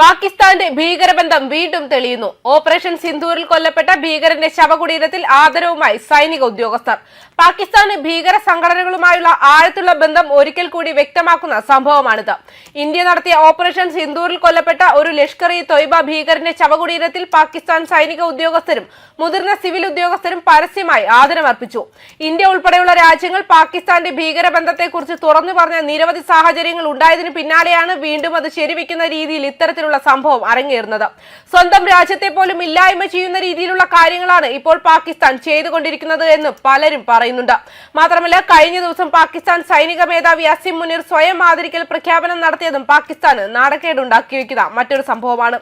പാകിസ്ഥാന്റെ ഭീകരബന്ധം വീണ്ടും തെളിയുന്നു. ഓപ്പറേഷൻ സിന്ധൂരിൽ കൊല്ലപ്പെട്ട ഭീകരന്റെ ശവകുടീരത്തിൽ ആദരവുമായി സൈനിക ഉദ്യോഗസ്ഥർ. പാകിസ്ഥാന് ഭീകര സംഘടനകളുമായുള്ള ആഴത്തുള്ള ബന്ധം ഒരിക്കൽ കൂടി വ്യക്തമാക്കുന്ന സംഭവമാണിത്. ഇന്ത്യ നടത്തിയ ഓപ്പറേഷൻ സിന്ധൂരിൽ കൊല്ലപ്പെട്ട ഒരു ലഷ്കർ ഇ തൊയ്ബ ഭീകരന്റെ ശവകുടീരത്തിൽ പാകിസ്ഥാൻ സൈനിക ഉദ്യോഗസ്ഥരും മുതിർന്ന സിവിൽ ഉദ്യോഗസ്ഥരും പരസ്യമായി ആദരമർപ്പിച്ചു. ഇന്ത്യ ഉൾപ്പെടെയുള്ള രാജ്യങ്ങൾ പാകിസ്ഥാന്റെ ഭീകരബന്ധത്തെക്കുറിച്ച് തുറന്നു പറഞ്ഞ നിരവധി സാഹചര്യങ്ങൾ ഉണ്ടായതിനു പിന്നാലെയാണ് വീണ്ടും അത് ശരിവെക്കുന്ന രീതിയിൽ ഇത്തരത്തിലുള്ള സംഭവം അരങ്ങേറുന്നത്. സ്വന്തം രാജ്യത്തെ പോലും ഇല്ലായ്മ ചെയ്യുന്ന രീതിയിലുള്ള കാര്യങ്ങളാണ് ഇപ്പോൾ പാകിസ്ഥാൻ ചെയ്തുകൊണ്ടിരിക്കുന്നത് എന്ന് പലരും പറയുന്നുണ്ട്. മാത്രമല്ല കഴിഞ്ഞ ദിവസം പാകിസ്ഥാൻ സൈനിക മേധാവി അസിം മുനീർ സ്വയം ആദരിക്കൽ പ്രഖ്യാപനം നടത്തിയതും പാകിസ്ഥാന് നാടക്കേടുണ്ടാക്കി വയ്ക്കുന്ന മറ്റൊരു സംഭവമാണ്.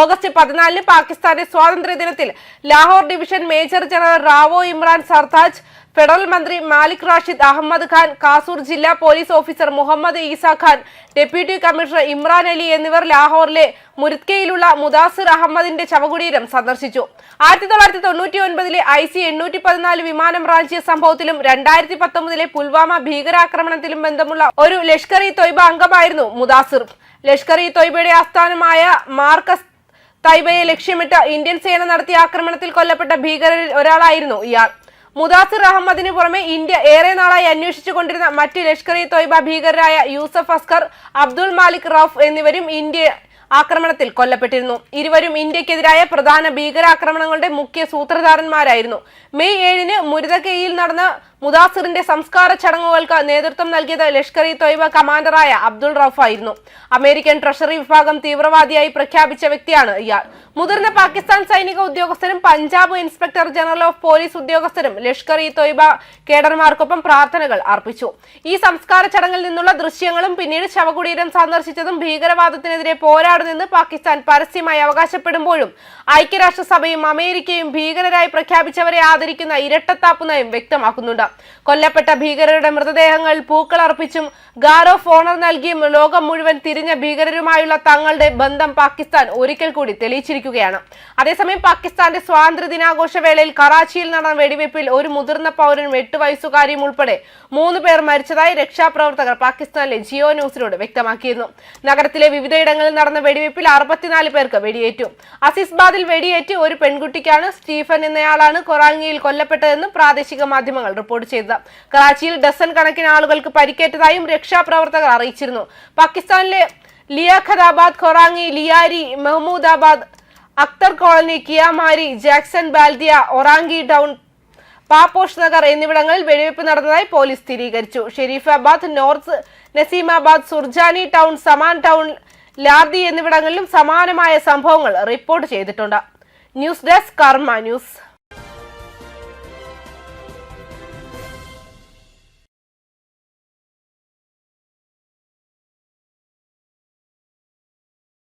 ഓഗസ്റ്റ് പതിനാലിന് പാകിസ്ഥാന്റെ സ്വാതന്ത്ര്യ ദിനത്തിൽ Lahore division major general Rao Imran Sartaj federal മന്ത്രി മാലിക് റാഷിദ് അഹമ്മദ് ഖാൻ കാസൂർ ജില്ലാ police officer Muhammad Isa Khan deputy commissioner Imran Ali എന്നിവർ ലാഹോറിലെ മുരുത്കയിലുള്ള മുദാസിർ അഹമ്മദിന്റെ ശവകുടീരം സന്ദർശിച്ചു. ആയിരത്തി തൊള്ളായിരത്തി തൊണ്ണൂറ്റി ഒൻപതിലെ ഐ സി എണ്ണൂറ്റി പതിനാല് വിമാനം റാഞ്ചിയ സംഭവത്തിലും രണ്ടായിരത്തി പത്തൊമ്പതിലെ പുൽവാമ ഭീകരാക്രമണത്തിലും ബന്ധമുള്ള ഒരു ലഷ്കർ ഇ തൊയ്ബ അംഗമായിരുന്നു മുദാസിർ. ലഷ്കർ ഇ തൊയ്ബയുടെ ആസ്ഥാനമായ മാർക്കസ് തൈബയെ ലക്ഷ്യമിട്ട് ഇന്ത്യൻ സേന നടത്തിയ ആക്രമണത്തിൽ കൊല്ലപ്പെട്ട ഭീകരരിൽ ഒരാളായിരുന്നു ഇയാൾ. മുദാസിർ അഹമ്മദിന് പുറമെ ഇന്ത്യ ഏറെ നാളായി അന്വേഷിച്ചുകൊണ്ടിരുന്ന മറ്റ് ലഷ്കർ ഇ തൊയ്ബ ഭീകരരായ യൂസഫ് അസ്കർ അബ്ദുൾ മാലിക് റൌഫ് എന്നിവരും ഇന്ത്യ ആക്രമണത്തിൽ കൊല്ലപ്പെട്ടിരുന്നു. ഇരുവരും ഇന്ത്യക്കെതിരായ പ്രധാന ഭീകരാക്രമണങ്ങളുടെ മുഖ്യ സൂത്രധാരന്മാരായിരുന്നു. മെയ് ഏഴിന് മുരുതക്കയിൽ നടന്ന മുദാസിറിന്റെ സംസ്കാര ചടങ്ങുകൾക്ക് നേതൃത്വം നൽകിയത് ലഷ്കർ ഇ തൊയ്ബ കമാൻഡറായ അബ്ദുൾ റൌഫ് ആയിരുന്നു. അമേരിക്കൻ ട്രഷറി വിഭാഗം തീവ്രവാദിയായി പ്രഖ്യാപിച്ച വ്യക്തിയാണ് ഇയാൾ. മുതിർന്ന പാകിസ്ഥാൻ സൈനിക ഉദ്യോഗസ്ഥരും Punjab inspector general of police ഉദ്യോഗസ്ഥരും ലഷ്കർ ഇ തൊയ്ബ കേഡർമാർക്കൊപ്പം പ്രാർത്ഥനകൾ അർപ്പിച്ചു. ഈ സംസ്കാര ചടങ്ങിൽ നിന്നുള്ള ദൃശ്യങ്ങളും പിന്നീട് ശവകുടീരം സന്ദർശിച്ചതും ഭീകരവാദത്തിനെതിരെ പോരാടുന്നെന്ന് പാകിസ്ഥാൻ പരസ്യമായി അവകാശപ്പെടുമ്പോഴും ഐക്യരാഷ്ട്രസഭയും അമേരിക്കയും ഭീകരരായി പ്രഖ്യാപിച്ചവരെ ആദരിക്കുന്ന ഇരട്ടത്താപ്പ് നയം വ്യക്തമാക്കുന്നുണ്ട്. കൊല്ലപ്പെട്ട ഭീകരരുടെ മൃതദേഹങ്ങൾ പൂക്കൾ അർപ്പിച്ചും ഗാർഡ് ഓഫ് ഓണർ നൽകിയും ലോകം മുഴുവൻ തിരിഞ്ഞ ഭീകരരുമായുള്ള തങ്ങളുടെ ബന്ധം പാകിസ്ഥാൻ ഒരിക്കൽ കൂടി തെളിയിച്ചിരിക്കുകയാണ്. അതേസമയം പാകിസ്ഥാന്റെ സ്വാതന്ത്ര്യ ദിനാഘോഷ വേളയിൽ കറാച്ചിയിൽ നടന്ന വെടിവയ്പിൽ ഒരു മുതിർന്ന പൗരനും എട്ട് വയസ്സുകാരിയും ഉൾപ്പെടെ മൂന്ന് പേർ മരിച്ചതായി രക്ഷാപ്രവർത്തകർ പാകിസ്ഥാനിലെ ജിയോ ന്യൂസിനോട് വ്യക്തമാക്കിയിരുന്നു. നഗരത്തിലെ വിവിധയിടങ്ങളിൽ നടന്ന വെടിവയ്പിൽ അറുപത്തിനാല് പേർക്ക് വെടിയേറ്റു. അസിസ്ബാദിൽ വെടിയേറ്റ് ഒരു പെൺകുട്ടിക്കാണ് സ്റ്റീഫൻ എന്നയാളാണ് കൊറാങ്ങിയിൽ കൊല്ലപ്പെട്ടതെന്ന് പ്രാദേശിക മാധ്യമങ്ങൾ റിപ്പോർട്ട് ചെയ്തത്. കറാച്ചിയിൽ ഡസൻ കണക്കിന് ആളുകൾക്ക് പരിക്കേറ്റതായും രക്ഷാപ്രവർത്തകർ അറിയിച്ചിരുന്നു. പാകിസ്ഥാനിലെ Liaquatabad Korangi Lyari Mehmoodabad Akhtar colony Kiamari Jackson Baldia Orangi town Paposh Nagar എന്നിവിടങ്ങളിൽ വെടിവെപ്പ് നടന്നതായി പോലീസ് സ്ഥിരീകരിച്ചു. Sharifabad north Nazimabad Surjani town Zaman town ലാർദി എന്നിവിടങ്ങളിലും സമാനമായ സംഭവങ്ങൾ റിപ്പോർട്ട് ചെയ്തിട്ടുണ്ട്. News desk Karma news.